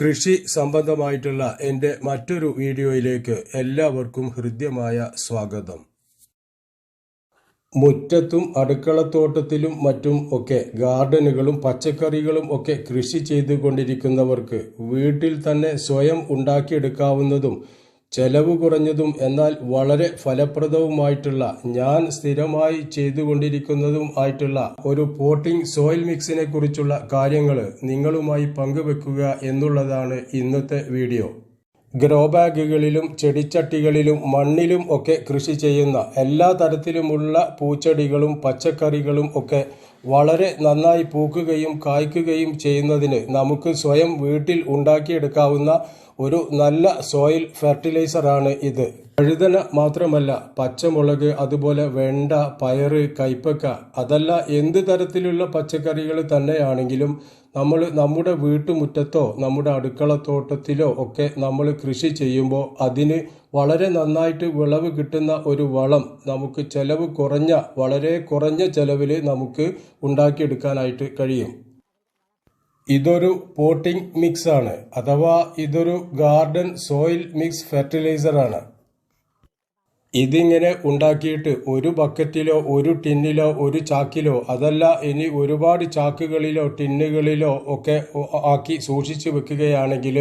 കൃഷി സംബന്ധമായിട്ടുള്ള എന്റെ മറ്റൊരു വീഡിയോയിലേക്ക് എല്ലാവർക്കും ഹൃദ്യമായ സ്വാഗതം. മുറ്റത്തും അടുക്കളത്തോട്ടത്തിലും മറ്റും ഒക്കെ ഗാർഡനുകളും പച്ചക്കറികളും ഒക്കെ കൃഷി ചെയ്തുകൊണ്ടിരിക്കുന്നവർക്ക് വീട്ടിൽ തന്നെ സ്വയം ഉണ്ടാക്കിയെടുക്കാവുന്നതും ചെലവ് കുറഞ്ഞതും എന്നാൽ വളരെ ഫലപ്രദവുമായിട്ടുള്ള ഞാൻ സ്ഥിരമായി ചെയ്തുകൊണ്ടിരിക്കുന്നതും ആയിട്ടുള്ള ഒരു പോട്ടിംഗ് സോയിൽ മിക്സിനെ കുറിച്ചുള്ള കാര്യങ്ങൾ നിങ്ങളുമായി പങ്കുവെക്കുക എന്നുള്ളതാണ് ഇന്നത്തെ വീഡിയോ. ഗ്രോ ബാഗുകളിലും ചെടിച്ചട്ടികളിലും മണ്ണിലും ഒക്കെ കൃഷി ചെയ്യുന്ന എല്ലാ തരത്തിലുമുള്ള പൂച്ചെടികളും പച്ചക്കറികളും ഒക്കെ വളരെ നന്നായി പൂക്കുകയും കായ്ക്കുകയും ചെയ്യുന്നതിന് നമുക്ക് സ്വയം വീട്ടിൽ ഉണ്ടാക്കിയെടുക്കാവുന്ന ഒരു നല്ല സോയിൽ ഫെർട്ടിലൈസറാണ് ഇത്. വഴുതന മാത്രമല്ല പച്ചമുളക് അതുപോലെ വെണ്ട പയറ് കൈപ്പക്ക അതല്ല എന്ത് തരത്തിലുള്ള പച്ചക്കറികൾ തന്നെയാണെങ്കിലും നമ്മൾ നമ്മുടെ വീട്ടുമുറ്റത്തോ നമ്മുടെ അടുക്കളത്തോട്ടത്തിലോ ഒക്കെ നമ്മൾ കൃഷി ചെയ്യുമ്പോൾ അതിന് വളരെ നന്നായിട്ട് വിളവ് കിട്ടുന്ന ഒരു വളം നമുക്ക് ചെലവ് കുറഞ്ഞ വളരെ കുറഞ്ഞ ചെലവിൽ നമുക്ക് ഉണ്ടാക്കിയെടുക്കാനായിട്ട് കഴിയും. ഇതൊരു പോട്ടിംഗ് മിക്സ് ആണ് അഥവാ ഇതൊരു ഗാർഡൻ സോയിൽ മിക്സ് ഫെർട്ടിലൈസർ ആണ് ഇതിങ്ങനെ ഉണ്ടാക്കിയിട്ട് ഒരു ബക്കറ്റിലോ ഒരു ടിന്നിലോ ഒരു ചാക്കിലോ അതല്ല ഇനി ഒരുപാട് ചാക്കുകളിലോ ടിന്നുകളിലോ ഒക്കെ ആക്കി സൂക്ഷിച്ചു വെക്കുകയാണെങ്കിൽ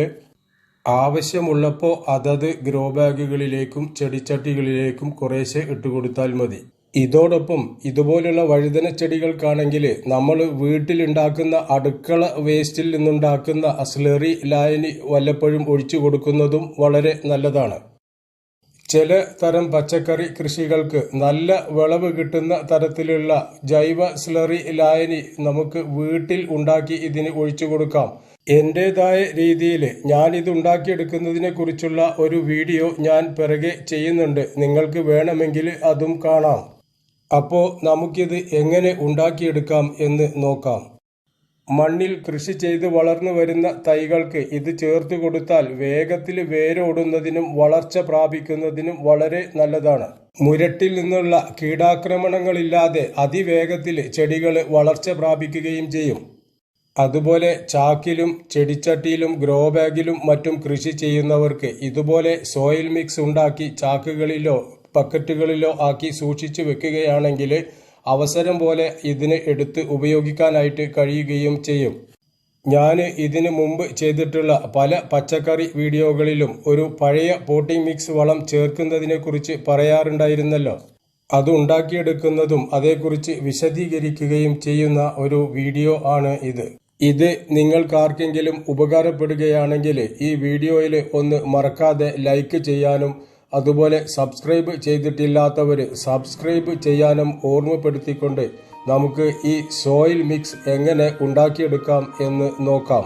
ആവശ്യമുള്ളപ്പോൾ അതത് ഗ്രോ ബാഗുകളിലേക്കും ചെടിച്ചട്ടികളിലേക്കും കുറേശ്ശെ ഇട്ടുകൊടുത്താൽ മതി. ഇതോടൊപ്പം ഇതുപോലുള്ള വഴുതന ചെടികൾക്കാണെങ്കിൽ നമ്മൾ വീട്ടിലുണ്ടാക്കുന്ന അടുക്കള വേസ്റ്റിൽ നിന്നുണ്ടാക്കുന്ന സ്ലറി ലായനി വല്ലപ്പോഴും ഒഴിച്ചു കൊടുക്കുന്നതും വളരെ നല്ലതാണ്. ചില തരം പച്ചക്കറി കൃഷികൾക്ക് നല്ല വിളവ് കിട്ടുന്ന തരത്തിലുള്ള ജൈവ സ്ലറി ലായനി നമുക്ക് വീട്ടിൽ ഉണ്ടാക്കി ഇതിന് ഒഴിച്ചു കൊടുക്കാം. എന്റെതായ രീതിയിൽ ഞാൻ ഇത് ഉണ്ടാക്കിയെടുക്കുന്നതിനെ കുറിച്ചുള്ള ഒരു വീഡിയോ ഞാൻ പിറകെ ചെയ്യുന്നുണ്ട്. നിങ്ങൾക്ക് വേണമെങ്കിൽ അതും കാണാം. അപ്പോൾ നമുക്കിത് എങ്ങനെ ഉണ്ടാക്കിയെടുക്കാം എന്ന് നോക്കാം. മണ്ണിൽ കൃഷി ചെയ്ത് വളർന്നു വരുന്ന തൈകൾക്ക് ഇത് ചേർത്ത് കൊടുത്താൽ വേഗത്തിൽ വേരോടുന്നതിനും വളർച്ച പ്രാപിക്കുന്നതിനും വളരെ നല്ലതാണ്. മുരട്ടിൽ നിന്നുള്ള കീടാക്രമണങ്ങളില്ലാതെ അതിവേഗത്തിൽ ചെടികൾ വളർച്ച പ്രാപിക്കുകയും ചെയ്യും. അതുപോലെ ചാക്കിലും ചെടിച്ചട്ടിയിലും ഗ്രോ ബാഗിലും മറ്റും കൃഷി ചെയ്യുന്നവർക്ക് ഇതുപോലെ സോയിൽ മിക്സ് ഉണ്ടാക്കി ചാക്കുകളിലോ പക്കറ്റുകളിലോ ആക്കി സൂക്ഷിച്ചു വെക്കുകയാണെങ്കിൽ അവസരം പോലെ ഇതിന് എടുത്ത് ഉപയോഗിക്കാനായിട്ട് കഴിയുകയും ചെയ്യും. ഞാൻ ഇതിന് മുമ്പ് ചെയ്തിട്ടുള്ള പല പച്ചക്കറി വീഡിയോകളിലും ഒരു പഴയ പോട്ടിംഗ് മിക്സ് വളം ചേർക്കുന്നതിനെക്കുറിച്ച് പറയാറുണ്ടായിരുന്നല്ലോ. അത് ഉണ്ടാക്കിയെടുക്കുന്നതും അതേക്കുറിച്ച് വിശദീകരിക്കുകയും ചെയ്യുന്ന ഒരു വീഡിയോ ആണ് ഇത്. ഇത് നിങ്ങൾക്കാർക്കെങ്കിലും ഉപകാരപ്പെടുകയാണെങ്കിൽ ഈ വീഡിയോയിൽ ഒന്ന് മറക്കാതെ ലൈക്ക് ചെയ്യാനും അതുപോലെ സബ്സ്ക്രൈബ് ചെയ്തിട്ടില്ലാത്തവർ സബ്സ്ക്രൈബ് ചെയ്യാനും ഓർമ്മപ്പെടുത്തിക്കൊണ്ട് നമുക്ക് ഈ സോയിൽ മിക്സ് എങ്ങനെ ഉണ്ടാക്കിയെടുക്കാം എന്ന് നോക്കാം.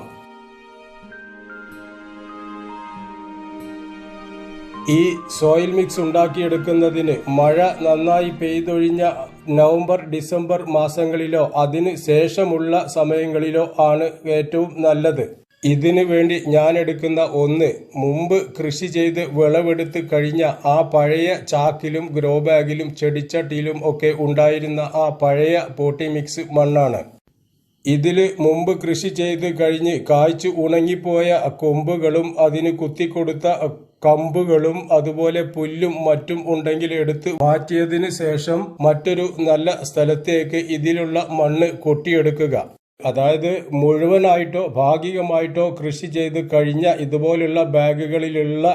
ഈ സോയിൽ മിക്സ് ഉണ്ടാക്കിയെടുക്കുന്നതിന് മഴ നന്നായി പെയ്തൊഴിഞ്ഞ നവംബർ ഡിസംബർ മാസങ്ങളിലോ അതിന് ശേഷമുള്ള സമയങ്ങളിലോ ആണ് ഏറ്റവും നല്ലത്. ഇതിനു വേണ്ടി ഞാൻ എടുക്കുന്ന ഒന്ന് മുമ്പ് കൃഷി ചെയ്ത് വിളവെടുത്ത് കഴിഞ്ഞ ആ പഴയ ചാക്കിലും ഗ്രോ ബാഗിലും ചെടിച്ചട്ടിയിലും ഒക്കെ ഉണ്ടായിരുന്ന ആ പഴയ പോട്ടി മിക്സ് മണ്ണാണ്. ഇതിൽ മുമ്പ് കൃഷി ചെയ്ത് കഴിഞ്ഞ് കായ്ച്ചു ഉണങ്ങിപ്പോയ കൊമ്പുകളും അതിന് കുത്തിക്കൊടുത്ത കമ്പുകളും അതുപോലെ പുല്ലും മറ്റും ഉണ്ടെങ്കിൽ എടുത്ത് മാറ്റിയതിന് ശേഷം മറ്റൊരു നല്ല സ്ഥലത്തേക്ക് ഇതിലുള്ള മണ്ണ് കൊട്ടിയെടുക്കുക. അതായത് മുഴുവനായിട്ടോ ഭാഗികമായിട്ടോ കൃഷി ചെയ്ത് കഴിഞ്ഞ ഇതുപോലുള്ള ബാഗുകളിലുള്ള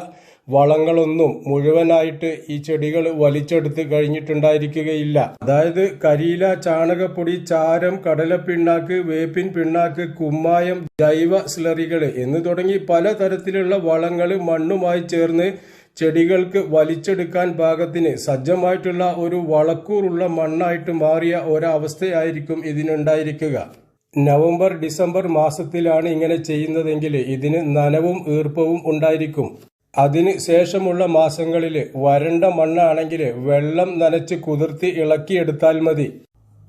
വളങ്ങളൊന്നും മുഴുവനായിട്ട് ഈ ചെടികൾ വലിച്ചെടുത്ത് കഴിഞ്ഞിട്ടുണ്ടായിരിക്കുകയില്ല. അതായത് കരിയില ചാണകപ്പൊടി ചാരം കടലപ്പിണ്ണാക്ക് വേപ്പിൻ പിണ്ണാക്ക് കുമ്മായം ജൈവ സ്ലറികൾ എന്ന് തുടങ്ങി പലതരത്തിലുള്ള വളങ്ങൾ മണ്ണുമായി ചേർന്ന് ചെടികൾക്ക് വലിച്ചെടുക്കാൻ പാകത്തിന് സജ്ജമായിട്ടുള്ള ഒരു വളക്കൂറുള്ള മണ്ണായിട്ട് മാറിയ ഒരവസ്ഥയായിരിക്കും ഇതിനുണ്ടായിരിക്കുക. നവംബർ ഡിസംബർ മാസത്തിലാണ് ഇങ്ങനെ ചെയ്യുന്നതെങ്കിൽ ഇതിന് നനവും ഈർപ്പവും ഉണ്ടായിരിക്കും. അതിന് ശേഷമുള്ള മാസങ്ങളിൽ വരണ്ട മണ്ണാണെങ്കിൽ വെള്ളം നനച്ച് കുതിർത്തി ഇളക്കിയെടുത്താൽ മതി.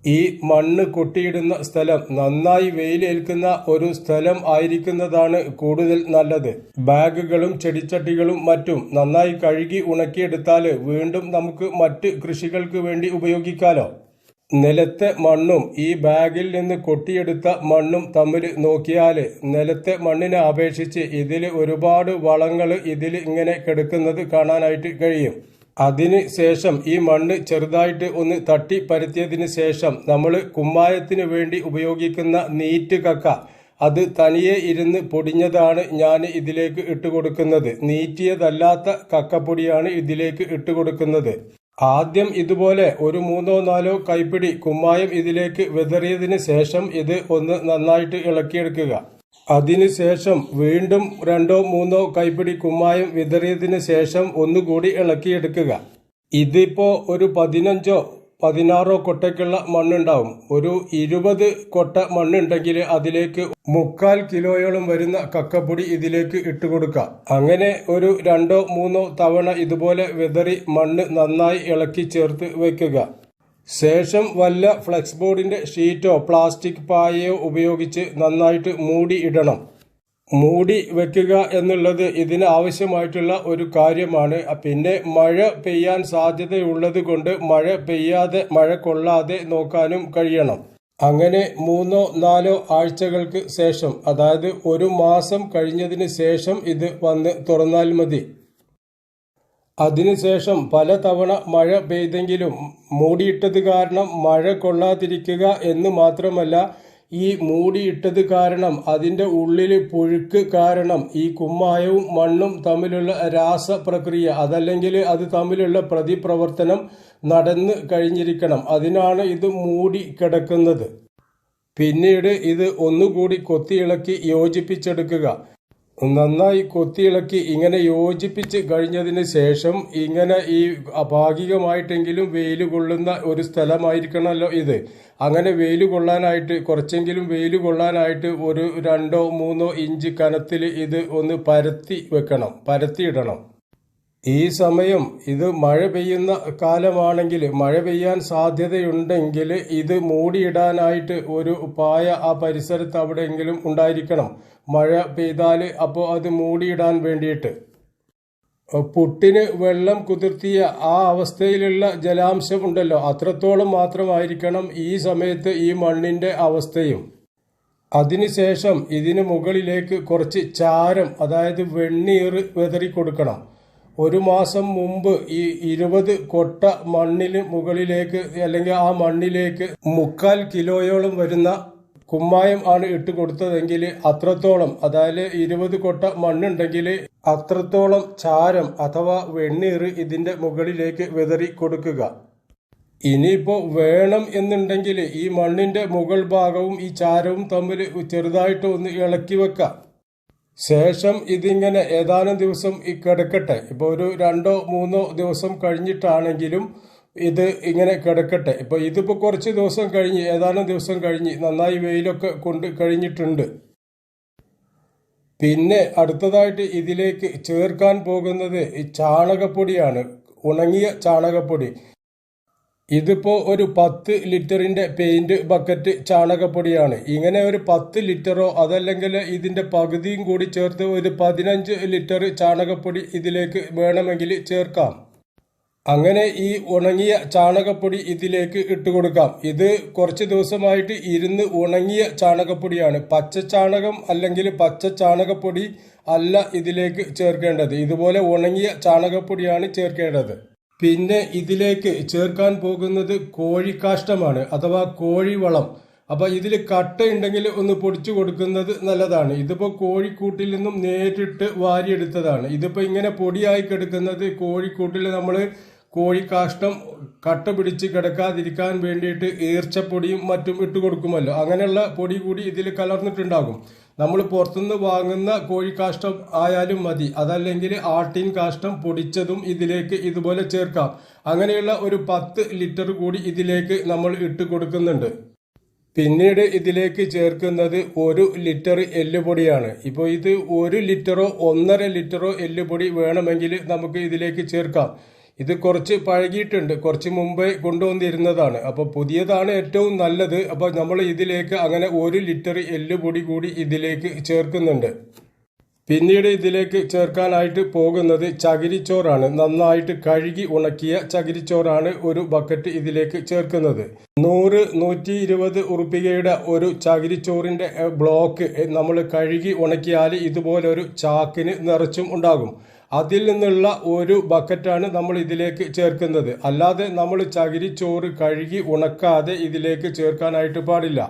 ഈ മണ്ണ് കൊട്ടിയിടുന്ന സ്ഥലം നന്നായി വെയിലേൽക്കുന്ന ഒരു സ്ഥലം ആയിരിക്കുന്നതാണ് കൂടുതൽ നല്ലത്. ബാഗുകളും ചെടിച്ചട്ടികളും മറ്റും നന്നായി കഴുകി ഉണക്കിയെടുത്താൽ വീണ്ടും നമുക്ക് മറ്റ് കൃഷികൾക്ക് വേണ്ടി ഉപയോഗിക്കാലോ. നിലത്തെ മണ്ണും ഈ ബാഗിൽ നിന്ന് കൊട്ടിയെടുത്ത മണ്ണും തമ്മിൽ നോക്കിയാൽ നിലത്തെ മണ്ണിനെ അപേക്ഷിച്ച് ഇതിൽ ഒരുപാട് വളങ്ങൾ ഇതിൽ ഇങ്ങനെ കിടക്കുന്നത് കാണാനായിട്ട് കഴിയും. അതിന് ശേഷം ഈ മണ്ണ് ചെറുതായിട്ട് ഒന്ന് തട്ടി പരത്തിയതിന് ശേഷം നമ്മൾ കുമ്മായത്തിന് വേണ്ടി ഉപയോഗിക്കുന്ന നീറ്റ് കക്ക. അത് തനിയെ ഇരുന്ന് പൊടിഞ്ഞതാണ് ഞാൻ ഇതിലേക്ക് ഇട്ട് കൊടുക്കുന്നത് നീറ്റിയതല്ലാത്ത കക്കപ്പൊടിയാണ് ഇതിലേക്ക് ഇട്ട് കൊടുക്കുന്നത് ആദ്യം ഇതുപോലെ ഒരു മൂന്നോ നാലോ കൈപ്പിടി കുമ്മായം ഇതിലേക്ക് വിതറിയതിന് ശേഷം ഇത് ഒന്ന് നന്നായിട്ട് ഇളക്കിയെടുക്കുക. അതിനുശേഷം വീണ്ടും രണ്ടോ മൂന്നോ കൈപ്പിടി കുമ്മായം വിതറിയതിന് ശേഷം ഒന്നുകൂടി ഇളക്കിയെടുക്കുക. ഇതിപ്പോ ഒരു പതിനഞ്ചോ പതിനാറോ കൊട്ടയ്ക്കുള്ള മണ്ണുണ്ടാവും. ഒരു ഇരുപത് കൊട്ട മണ്ണുണ്ടെങ്കിൽ അതിലേക്ക് മുക്കാൽ കിലോയോളം വരുന്ന കക്കപ്പൊടി ഇതിലേക്ക് ഇട്ട് കൊടുക്കുക അങ്ങനെ ഒരു രണ്ടോ മൂന്നോ തവണ ഇതുപോലെ വിതറി മണ്ണ് നന്നായി ഇളക്കി ചേർത്ത് വെക്കുക. ശേഷം വല്ല ഫ്ലെക്സ് ബോർഡിന്റെ ഷീറ്റോ പ്ലാസ്റ്റിക് പായയോ ഉപയോഗിച്ച് നന്നായിട്ട് മൂടി ഇടണം. മൂടി വെക്കുക എന്നുള്ളത് ഇതിന് ആവശ്യമായിട്ടുള്ള ഒരു കാര്യമാണ്. പിന്നെ മഴ പെയ്യാൻ സാധ്യതയുള്ളത് കൊണ്ട് മഴ പെയ്യാതെ മഴ കൊള്ളാതെ നോക്കാനും കഴിയണം. അങ്ങനെ മൂന്നോ നാലോ ആഴ്ചകൾക്ക് ശേഷം അതായത് ഒരു മാസം കഴിഞ്ഞതിന് ശേഷം ഇത് വന്ന് തുറന്നാൽ മതി. അതിനുശേഷം പല തവണ മഴ പെയ്തെങ്കിലും മൂടിയിട്ടത് കാരണം മഴ കൊള്ളാതിരിക്കുക എന്ന് മാത്രമല്ല ഈ മൂടിയിട്ടത് കാരണം അതിന്റെ ഉള്ളിൽ പുഴുക്ക് കാരണം ഈ കുമ്മായവും മണ്ണും തമ്മിലുള്ള രാസപ്രക്രിയ അതല്ലെങ്കിൽ അത് തമ്മിലുള്ള പ്രതിപ്രവർത്തനം നടന്ന് കഴിഞ്ഞിരിക്കണം. അതിനാണ് ഇത് മൂടി കിടക്കുന്നത്. പിന്നീട് ഇത് ഒന്നുകൂടി കൊത്തിയിളക്കി യോജിപ്പിച്ചെടുക്കുക. നന്നായി കൊത്തിയിളക്കി ഇങ്ങനെ യോജിപ്പിച്ച് കഴിഞ്ഞതിന് ശേഷം ഇങ്ങനെ ഈ ഭാഗികമായിട്ടെങ്കിലും വെയിൽ കൊള്ളുന്ന ഒരു സ്ഥലമായിരിക്കണമല്ലോ ഇത്. അങ്ങനെ വെയിൽ കൊള്ളാനായിട്ട് കുറച്ചെങ്കിലും വെയിൽ കൊള്ളാനായിട്ട് ഒരു രണ്ടോ മൂന്നോ ഇഞ്ച് കനത്തിൽ ഇത് ഒന്ന് പരത്തി വെക്കണം പരത്തിയിടണം. ഈ സമയം ഇത് മഴ പെയ്യുന്ന കാലമാണെങ്കിൽ മഴ പെയ്യാൻ സാധ്യതയുണ്ടെങ്കിൽ ഇത് മൂടിയിടാനായിട്ട് ഒരു പായ ആ പരിസരത്ത് അവിടെയെങ്കിലും ഉണ്ടായിരിക്കണം. മഴ പെയ്താൽ അപ്പോൾ അത് മൂടിയിടാൻ വേണ്ടിയിട്ട്. പുട്ടിന് വെള്ളം കുതിർത്തിയ ആ അവസ്ഥയിലുള്ള ജലാംശം ഉണ്ടല്ലോ. അത്രത്തോളം മാത്രമായിരിക്കണം ഈ സമയത്ത് ഈ മണ്ണിന്റെ അവസ്ഥയും. അതിനുശേഷം ഇതിന് മുകളിലേക്ക് കുറച്ച് ചാരം അതായത് വെണ്ണീർ വെതറി കൊടുക്കണം ഒരു മാസം മുമ്പ് ഈ ഇരുപത് കൊട്ട മണ്ണിന് മുകളിലേക്ക് അല്ലെങ്കിൽ ആ മണ്ണിലേക്ക് മുക്കാൽ കിലോയോളം വരുന്ന കുമ്മായം ആണ് ഇട്ട് കൊടുത്തതെങ്കിൽ അത്രത്തോളം അതായത് ഇരുപത് കൊട്ട മണ്ണുണ്ടെങ്കിൽ അത്രത്തോളം ചാരം അഥവാ വെണ്ണീർ ഇതിന്റെ മുകളിലേക്ക് വിതറി കൊടുക്കുക. ഇനിയിപ്പോൾ വേണം എന്നുണ്ടെങ്കിൽ ഈ മണ്ണിന്റെ മുകൾ ഭാഗവും ഈ ചാരവും തമ്മിൽ ചെറുതായിട്ട് ഒന്ന് ഇളക്കി വെക്കാം. ശേഷം ഇതിങ്ങനെ ഏതാനും ദിവസം കിടക്കട്ടെ. ഇപ്പോൾ ഒരു രണ്ടോ മൂന്നോ ദിവസം കഴിഞ്ഞിട്ടാണെങ്കിലും ഇത് ഇങ്ങനെ കിടക്കട്ടെ. ഇപ്പോൾ ഇതിപ്പോ കുറച്ച് ദിവസം കഴിഞ്ഞ് ഏതാനും ദിവസം കഴിഞ്ഞ് നന്നായി വെയിലൊക്കെ കൊണ്ട് കഴിഞ്ഞിട്ടുണ്ട്. പിന്നെ അടുത്തതായിട്ട് ഇതിലേക്ക് ചേർക്കാൻ പോകുന്നത് ഈ ചാണകപ്പൊടിയാണ്. ഉണങ്ങിയ ചാണകപ്പൊടി. ഇതിപ്പോ ഒരു പത്ത് ലിറ്ററിന്റെ പെയിന്റ് ബക്കറ്റ് ചാണകപ്പൊടിയാണ്. ഇങ്ങനെ ഒരു പത്ത് ലിറ്ററോ അതല്ലെങ്കിൽ ഇതിന്റെ പകുതിയും കൂടി ചേർത്ത് ഒരു പതിനഞ്ച് ലിറ്റർ ചാണകപ്പൊടി ഇതിലേക്ക് വേണമെങ്കിൽ ചേർക്കാം. അങ്ങനെ ഈ ഉണങ്ങിയ ചാണകപ്പൊടി ഇതിലേക്ക് ഇട്ട് കൊടുക്കാം. ഇത് കുറച്ച് ദിവസമായിട്ട് ഇരുന്ന് ഉണങ്ങിയ ചാണകപ്പൊടിയാണ്. പച്ച ചാണകം അല്ലെങ്കിൽ പച്ച ചാണകപ്പൊടി അല്ല ഇതിലേക്ക് ചേർക്കേണ്ടത്. ഇതുപോലെ ഉണങ്ങിയ ചാണകപ്പൊടിയാണ് ചേർക്കേണ്ടത്. പിന്നെ ഇതിലേക്ക് ചേർക്കാൻ പോകുന്നത് കോഴിക്കാഷ്ടമാണ് അഥവാ കോഴിവളം. അപ്പൊ ഇതിൽ കട്ട ഉണ്ടെങ്കിൽ ഒന്ന് പൊടിച്ചു കൊടുക്കുന്നത് നല്ലതാണ്. ഇതിപ്പോ കോഴിക്കൂട്ടിൽ നിന്നും നേരിട്ട് വാരിയെടുത്തതാണ്. ഇതിപ്പോ ഇങ്ങനെ പൊടിയായി കിടക്കുന്നത് കോഴിക്കൂട്ടിൽ നമ്മൾ കോഴിക്കാഷ്ടം കട്ട പിടിച്ച് കിടക്കാതിരിക്കാൻ വേണ്ടിയിട്ട് ഈർച്ചപ്പൊടിയും മറ്റും ഇട്ട് കൊടുക്കുമല്ലോ അങ്ങനെയുള്ള പൊടി കൂടി ഇതിൽ കലർന്നിട്ടുണ്ടാകും. നമ്മൾ പുറത്തുനിന്ന് വാങ്ങുന്ന കോഴിക്കാഷ്ടം ആയാലും മതി. അതല്ലെങ്കിൽ ആട്ടിൻ കാഷ്ടം പൊടിച്ചതും ഇതിലേക്ക് ഇതുപോലെ ചേർക്കാം. അങ്ങനെയുള്ള ഒരു പത്ത് ലിറ്റർ കൂടി ഇതിലേക്ക് നമ്മൾ ഇട്ട് കൊടുക്കുന്നുണ്ട് പിന്നീട് ഇതിലേക്ക് ചേർക്കുന്നത് ഒരു ലിറ്റർ എല്ലുപൊടിയാണ്. ഇപ്പോൾ ഇത് ഒരു ലിറ്ററോ ഒന്നര ലിറ്ററോ എല്ലുപൊടി വേണമെങ്കിൽ നമുക്ക് ഇതിലേക്ക് ചേർക്കാം. ഇത് കുറച്ച് പഴകിയിട്ടുണ്ട് കുറച്ച് മുമ്പേ കൊണ്ടുവന്നിരുന്നതാണ്. അപ്പോൾ പുതിയതാണ് ഏറ്റവും നല്ലത്. അപ്പോൾ നമ്മൾ ഇതിലേക്ക് അങ്ങനെ ഒരു ലിറ്റർ എല്ലുപൊടി കൂടി ഇതിലേക്ക് ചേർക്കുന്നുണ്ട്. പിന്നീട് ഇതിലേക്ക് ചേർക്കാനായിട്ട് പോകുന്നത് ചകിരിച്ചോറാണ്. നന്നായിട്ട് കഴുകി ഉണക്കിയ ചകിരിച്ചോറാണ് ഒരു ബക്കറ്റ് ഇതിലേക്ക് ചേർക്കുന്നത്. നൂറ് നൂറ്റി ഇരുപത് ഉറുപ്പികയുടെ ഒരു ചകിരിച്ചോറിന്റെ ബ്ലോക്ക് നമ്മൾ കഴുകി ഉണക്കിയാൽ ഇതുപോലൊരു ചാക്കിന് നിറച്ചും ഉണ്ടാകും. അതിൽ നിന്നുള്ള ഒരു ബക്കറ്റാണ് നമ്മൾ ഇതിലേക്ക് ചേർക്കുന്നത്. അല്ലാതെ നമ്മൾ ചകിരിച്ചോറ് കഴുകി ഉണക്കാതെ ഇതിലേക്ക് ചേർക്കാനായിട്ട് പാടില്ല.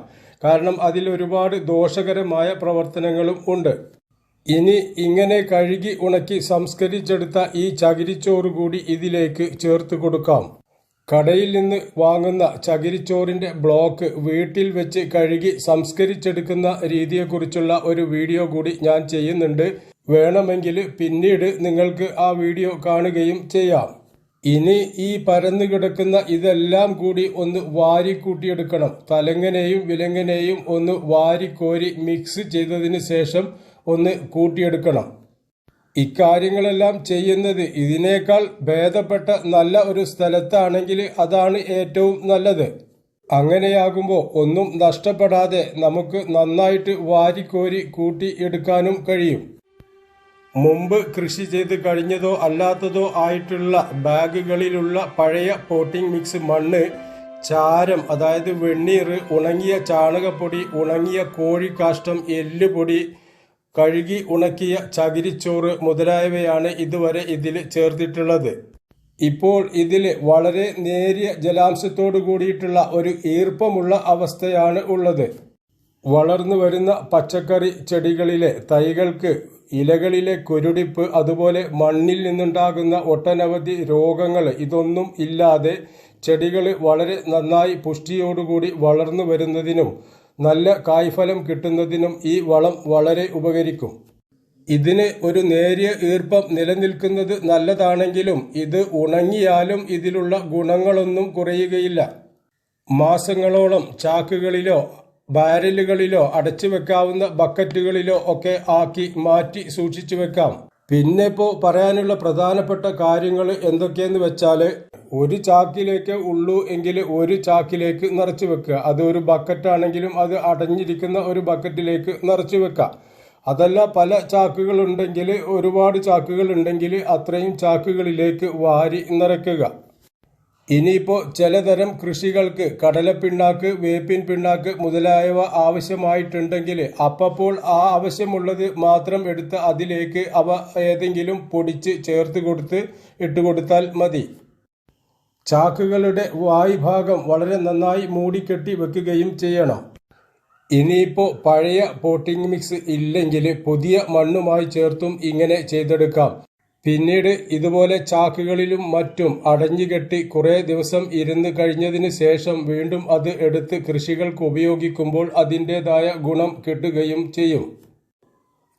കാരണം അതിൽ ഒരുപാട് ദോഷകരമായ പ്രവർത്തനങ്ങളും ഉണ്ട്. ഇനി ഇങ്ങനെ കഴുകി ഉണക്കി സംസ്കരിച്ചെടുത്ത ഈ ചകിരിച്ചോറ് കൂടി ഇതിലേക്ക് ചേർത്ത് കൊടുക്കാം. കടയിൽ നിന്ന് വാങ്ങുന്ന ചകിരിച്ചോറിന്റെ ബ്ലോക്ക് വീട്ടിൽ വെച്ച് കഴുകി സംസ്കരിച്ചെടുക്കുന്ന രീതിയെക്കുറിച്ചുള്ള ഒരു വീഡിയോ കൂടി ഞാൻ ചെയ്യുന്നുണ്ട്. വേണമെങ്കിൽ പിന്നീട് നിങ്ങൾക്ക് ആ വീഡിയോ കാണുകയും ചെയ്യാം. ഇനി ഈ പരന്നു കിടക്കുന്ന ഇതെല്ലാം കൂടി ഒന്ന് വാരിക്കൂട്ടിയെടുക്കണം. തലങ്ങനെയും വിലങ്ങനെയും ഒന്ന് വാരിക്കോരി മിക്സ് ചെയ്തതിന് ശേഷം ഒന്ന് കൂട്ടിയെടുക്കണം. ഇക്കാര്യങ്ങളെല്ലാം ചെയ്യുന്നത് ഇതിനേക്കാൾ ഭേദപ്പെട്ട നല്ല ഒരു സ്ഥലത്താണെങ്കിൽ അതാണ് ഏറ്റവും നല്ലത്. അങ്ങനെയാകുമ്പോൾ ഒന്നും നഷ്ടപ്പെടാതെ നമുക്ക് നന്നായിട്ട് വാരിക്കോരി കൂട്ടി എടുക്കാനും കഴിയും. മുമ്പ് കൃഷി ചെയ്ത് കഴിഞ്ഞതോ അല്ലാത്തതോ ആയിട്ടുള്ള ബാഗുകളിലുള്ള പഴയ പോട്ടിംഗ് മിക്സ് മണ്ണ് ചാരം അതായത് വെണ്ണീർ ഉണങ്ങിയ ചാണകപ്പൊടി ഉണങ്ങിയ കോഴിക്കാഷ്ടം എല്ലുപൊടി കഴുകി ഉണക്കിയ ചകിരിച്ചോറ് മുതലായവയാണ് ഇതുവരെ ഇതിൽ ചേർത്തിട്ടുള്ളത്. ഇപ്പോൾ ഇതിൽ വളരെ നേരിയ ജലാംശത്തോടു കൂടിയിട്ടുള്ള ഒരു ഈർപ്പമുള്ള അവസ്ഥയാണ് ഉള്ളത്. വളർന്നു വരുന്ന പച്ചക്കറി ചെടികളിലെ തൈകൾക്ക് ഇലകളിലെ കുരുടിപ്പ് അതുപോലെ മണ്ണിൽ നിന്നുണ്ടാകുന്ന ഒട്ടനവധി രോഗങ്ങൾ ഇതൊന്നും ഇല്ലാതെ ചെടികൾ വളരെ നന്നായി പുഷ്ടിയോടുകൂടി വളർന്നു വരുന്നതിനും നല്ല കായ്ഫലം കിട്ടുന്നതിനും ഈ വളം വളരെ ഉപകരിക്കും. ഇതിന് ഒരു നേരിയ ഈർപ്പം നിലനിൽക്കുന്നത് നല്ലതാണെങ്കിലും ഇത് ഉണങ്ങിയാലും ഇതിലുള്ള ഗുണങ്ങളൊന്നും കുറയുകയില്ല. മാസങ്ങളോളം ചാക്കുകളിലോ ബാരലുകളിലോ അടച്ചു വെക്കാവുന്ന ബക്കറ്റുകളിലോ ഒക്കെ ആക്കി മാറ്റി സൂക്ഷിച്ചു വെക്കാം പിന്നെ ഇപ്പോൾ പറയാനുള്ള പ്രധാനപ്പെട്ട കാര്യങ്ങൾ എന്തൊക്കെയെന്ന് വെച്ചാൽ ഒരു ചാക്കിലേക്ക് ഉള്ളൂ എങ്കിൽ ഒരു ചാക്കിലേക്ക് നിറച്ചു വെക്കുക. അത് ഒരു ബക്കറ്റാണെങ്കിലും അത് അടഞ്ഞിരിക്കുന്ന ഒരു ബക്കറ്റിലേക്ക് നിറച്ചു വെക്കുക. അതല്ല പല ചാക്കുകൾ ഉണ്ടെങ്കിൽ ഒരുപാട് ചാക്കുകൾ ഉണ്ടെങ്കിൽ അത്രയും ചാക്കുകളിലേക്ക് വാരി നിറയ്ക്കുക ഇനിയിപ്പോൾ ചിലതരം കൃഷികൾക്ക് കടലപ്പിണ്ണാക്ക് വേപ്പിൻ പിണ്ണാക്ക് മുതലായവ ആവശ്യമായിട്ടുണ്ടെങ്കിൽ അപ്പോൾ ആ ആവശ്യമുള്ളത് മാത്രം എടുത്ത് അതിലേക്ക് അവ ഏതെങ്കിലും പൊടിച്ച് ചേർത്ത് കൊടുത്ത് ഇട്ടുകൊടുത്താൽ മതി. ചാക്കുകളുടെ വായുഭാഗം വളരെ നന്നായി മൂടിക്കെട്ടി വെക്കുകയും ചെയ്യണം. ഇനിയിപ്പോൾ പഴയ പോട്ടിംഗ് മിക്സ് ഇല്ലെങ്കിൽ പുതിയ മണ്ണുമായി ചേർത്തും ഇങ്ങനെ ചെയ്തെടുക്കാം. പിന്നീട് ഇതുപോലെ ചാക്കുകളിലും മറ്റും അടഞ്ഞുകെട്ടി കുറേ ദിവസം ഇരുന്ന് കഴിഞ്ഞതിന് ശേഷം വീണ്ടും അത് എടുത്ത് കൃഷികൾക്ക് ഉപയോഗിക്കുമ്പോൾ അതിന്റെതായ ഗുണം കിട്ടുകയും ചെയ്യും.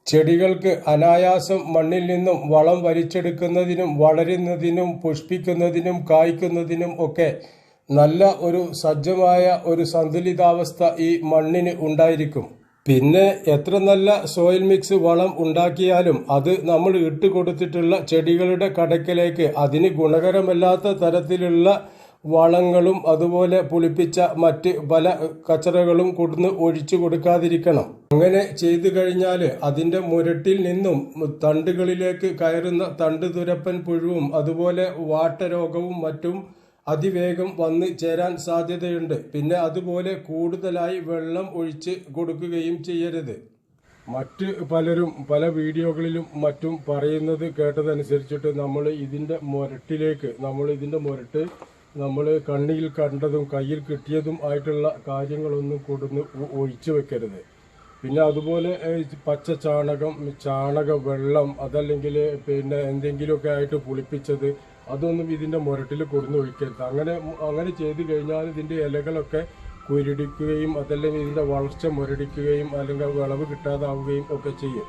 ചെടികൾക്ക് അനായാസം മണ്ണിൽ നിന്നും വളം വലിച്ചെടുക്കുന്നതിനും വളരുന്നതിനും പുഷ്പിക്കുന്നതിനും കായ്ക്കുന്നതിനും ഒക്കെ നല്ല ഒരു സജ്ജമായ ഒരു സന്തുലിതാവസ്ഥ ഈ മണ്ണിന് ഉണ്ടായിരിക്കും. പിന്നെ എത്ര നല്ല സോയിൽ മിക്സ് വളം ഉണ്ടാക്കിയാലും അത് നമ്മൾ ഇട്ട് കൊടുത്തിട്ടുള്ള ചെടികളുടെ കടക്കിലേക്ക് അതിന് ഗുണകരമല്ലാത്ത തരത്തിലുള്ള വളങ്ങളും അതുപോലെ പുളിപ്പിച്ച മറ്റ് പല കച്ചറകളും കൊടുന്ന് ഒഴിച്ചു കൊടുക്കാതിരിക്കണം. അങ്ങനെ ചെയ്തു കഴിഞ്ഞാൽ അതിന്റെ മുരട്ടിൽ നിന്നും തണ്ടുകളിലേക്ക് കയറുന്ന തണ്ട് തുരപ്പൻ പുഴുവും അതുപോലെ വാട്ടരോഗവും മറ്റും അതിവേഗം വന്ന് ചേരാൻ സാധ്യതയുണ്ട്. പിന്നെ അതുപോലെ കൂടുതലായി വെള്ളം ഒഴിച്ച് കൊടുക്കുകയും ചെയ്യരുത്. മറ്റ് പലരും പല വീഡിയോകളിലും മറ്റും പറയുന്നത് കേട്ടതനുസരിച്ചിട്ട് നമ്മൾ ഇതിന്റെ മുരട്ടിലേക്ക് നമ്മൾ ഇതിന്റെ മുരട്ട് നമ്മൾ കണ്ണിയിൽ കണ്ടതും കയ്യിൽ കിട്ടിയതും ആയിട്ടുള്ള കാര്യങ്ങളൊന്നും കൊടുന്ന് ഒഴിച്ചു വെക്കരുത്. പിന്നെ അതുപോലെ പച്ച ചാണകം ചാണക വെള്ളം അതല്ലെങ്കിൽ പിന്നെ എന്തെങ്കിലുമൊക്കെ ആയിട്ട് പുളിപ്പിച്ചത് അതൊന്നും ഇതിന്റെ മുരട്ടിൽ കൊടുന്ന് ഒഴിക്കരുത്. അങ്ങനെ അങ്ങനെ ചെയ്തു കഴിഞ്ഞാൽ ഇതിന്റെ ഇലകളൊക്കെ കുരുടിക്കുകയും അതല്ലെങ്കിൽ ഇതിന്റെ വളർച്ച മുരടിക്കുകയും അല്ലെങ്കിൽ വിളവ് കിട്ടാതാവുകയും ഒക്കെ ചെയ്യും.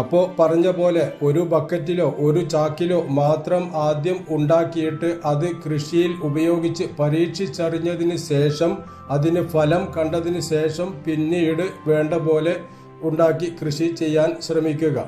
അപ്പോൾ പറഞ്ഞ പോലെ ഒരു ബക്കറ്റിലോ ഒരു ചാക്കിലോ മാത്രം ആദ്യം ഉണ്ടാക്കിയിട്ട് അത് കൃഷിയിൽ ഉപയോഗിച്ച് പരീക്ഷിച്ചറിഞ്ഞതിന് ശേഷം അതിന് ഫലം കണ്ടതിന് ശേഷം പിന്നീട് വേണ്ട പോലെ ഉണ്ടാക്കി കൃഷി ചെയ്യാൻ ശ്രമിക്കുക.